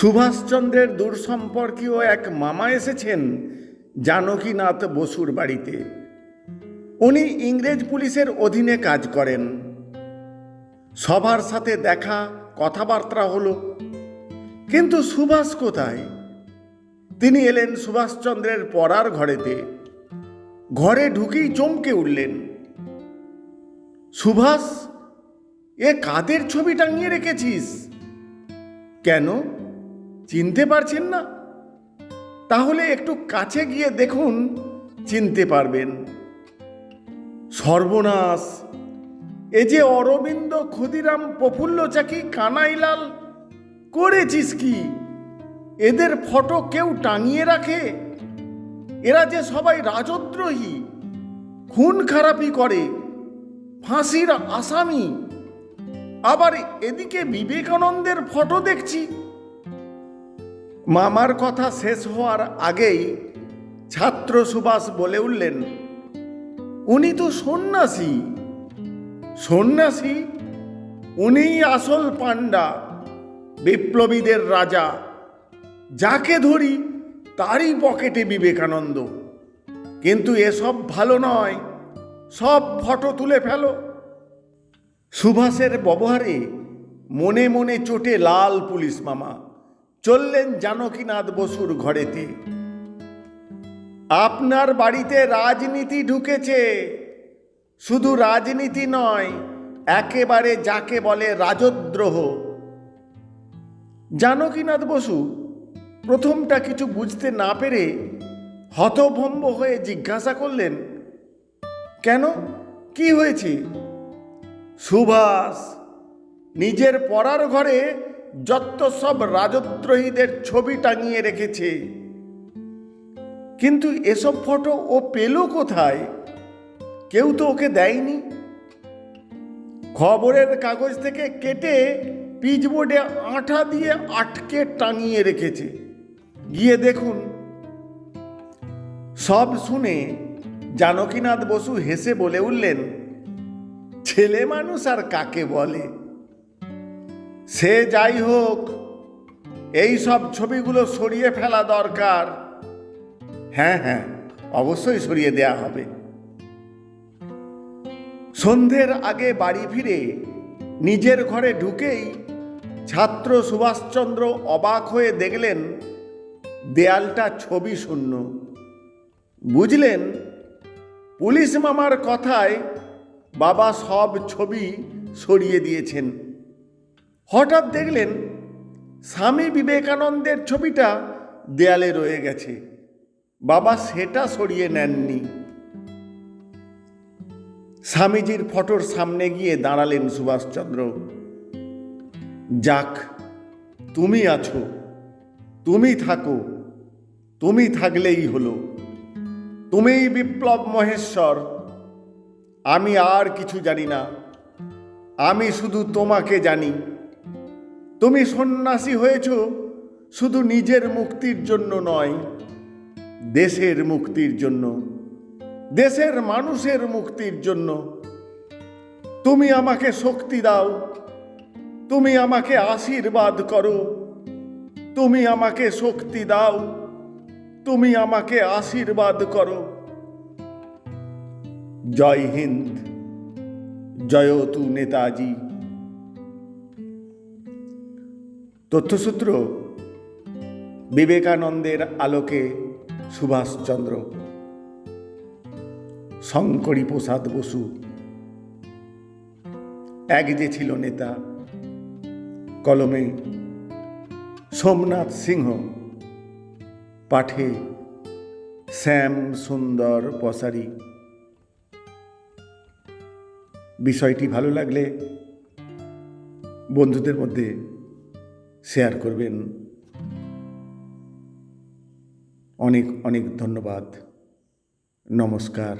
সুভাষচন্দ্রের দূর সম্পর্কীয় এক মামা এসেছেন জানকীনাথ বসুর বাড়িতে। উনি ইংরেজ পুলিশের অধীনে কাজ করেন। সবার সাথে দেখা, কথাবার্তা হলো। কিন্তু সুভাষ কোথায়? তিনি এলেন সুভাষচন্দ্রের পড়ার ঘরেতে। ঘরে ঢুকেই চমকে উঠলেন। সুভাষ, এ কাদের ছবি টাঙিয়ে রেখেছিস? কেন? চিনতে পারছেন না? তাহলে একটু কাছে গিয়ে দেখুন, চিনতে পারবেন। সর্বনাশ! এ যে অরবিন্দ ক্ষুদিরাম প্রফুল্ল চাকি কানাইলাল, করেছিস কি? এদের ফটো কেউ টাঙিয়ে রাখে? এরা যে সবাই রাজদ্রোহী, খুন খারাপি করে, ফাঁসির আসামি। আবার এদিকে বিবেকানন্দের ফটো দেখছি। মামার কথা শেষ হওয়ার আগেই ছাত্র সুভাষ বলে উঠলেন, উনি তো সন্ন্যাসী। সন্ন্যাসী? উনিই আসল পাণ্ডা, বিপ্লবীদের রাজা। যাকে ধরি তারই পকেটে বিবেকানন্দ। কিন্তু এসব ভালো নয়, সব ফটো তুলে ফেলো। সুভাষের ব্যবহারে মনে মনে চোটে লাল পুলিশ মামা। চললেন জানকীনাথ বসুর ঘরেতে। আপনার বাড়িতে রাজনীতি ঢুকেছে, শুধু রাজনীতি নয়, একেবারে যাকে বলে রাজদ্রোহ। জানকীনাথ বসু প্রথমটা কিছু বুঝতে না পেরে হতভম্ব হয়ে জিজ্ঞাসা করলেন, কেন? কি হয়েছে? সুভাষ, নিজের পড়ার ঘরে যত সব রাজদ্রোহীদের ছবি টাঙিয়ে রেখেছে। কিন্তু এসব ফটো ও পেল কোথায়? কেউ তো ওকে দেয়নি। খবরের কাগজ থেকে কেটে পিচবোর্ডে আঠা দিয়ে আটকে টাঙিয়ে রেখেছে। গিয়ে দেখুন। সব শুনে জানকীনাথ বসু হেসে বলে উঠলেন, ছেলে মানুষ আর কাকে বলে? সে যাই হোক, এই সব ছবিগুলো সরিয়ে ফেলা দরকার। হ্যাঁ হ্যাঁ অবশ্যই সরিয়ে দেয়া হবে। সন্ধ্যের আগে বাড়ি ফিরে নিজের ঘরে ঢুকেই ছাত্র সুভাষচন্দ্র অবাক হয়ে দেখলেন, দেয়ালটা ছবি শূন্য। বুঝলেন, পুলিশ মামার কথায় বাবা সব ছবি সরিয়ে দিয়েছেন। হঠাৎ দেখলেন স্বামী বিবেকানন্দের ছবিটা দেয়ালে রয়ে গেছে। বাবা সেটা সরিয়ে নেননি। স্বামীজির ফটোর সামনে গিয়ে দাঁড়ালেন সুভাষচন্দ্র। যাক, তুমি আছো, তুমি থাকো, তুমি থাকলেই হলো। তুমিই বিপ্লব মহেশ্বর। আমি আর কিছু জানি না। আমি শুধু তোমাকে জানি। তুমি সন্ন্যাসী হয়েছ, শুধু নিজের মুক্তির জন্য নয়, দেশের মুক্তির জন্য, দেশের মানুষের মুক্তির জন্য। তুমি আমাকে শক্তি দাও, তুমি আমাকে আশীর্বাদ করো, তুমি আমাকে শক্তি দাও, তুমি আমাকে আশীর্বাদ করো। জয় হিন্দ, জয় তু নেতাজি। তথ্যসূত্র বিবেকানন্দের আলোকে সুভাষচন্দ্র শঙ্করী প্রসাদ বসু, এক যে ছিল নেতা, কলমে সোমনাথ সিংহ, পাঠে শ্যাম সুন্দর পসারি। বিষয়টি ভালো লাগলে বন্ধুদের মধ্যে শেয়ার করবেন। অনেক অনেক ধন্যবাদ। নমস্কার।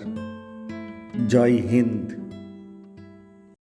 জয় হিন্দ।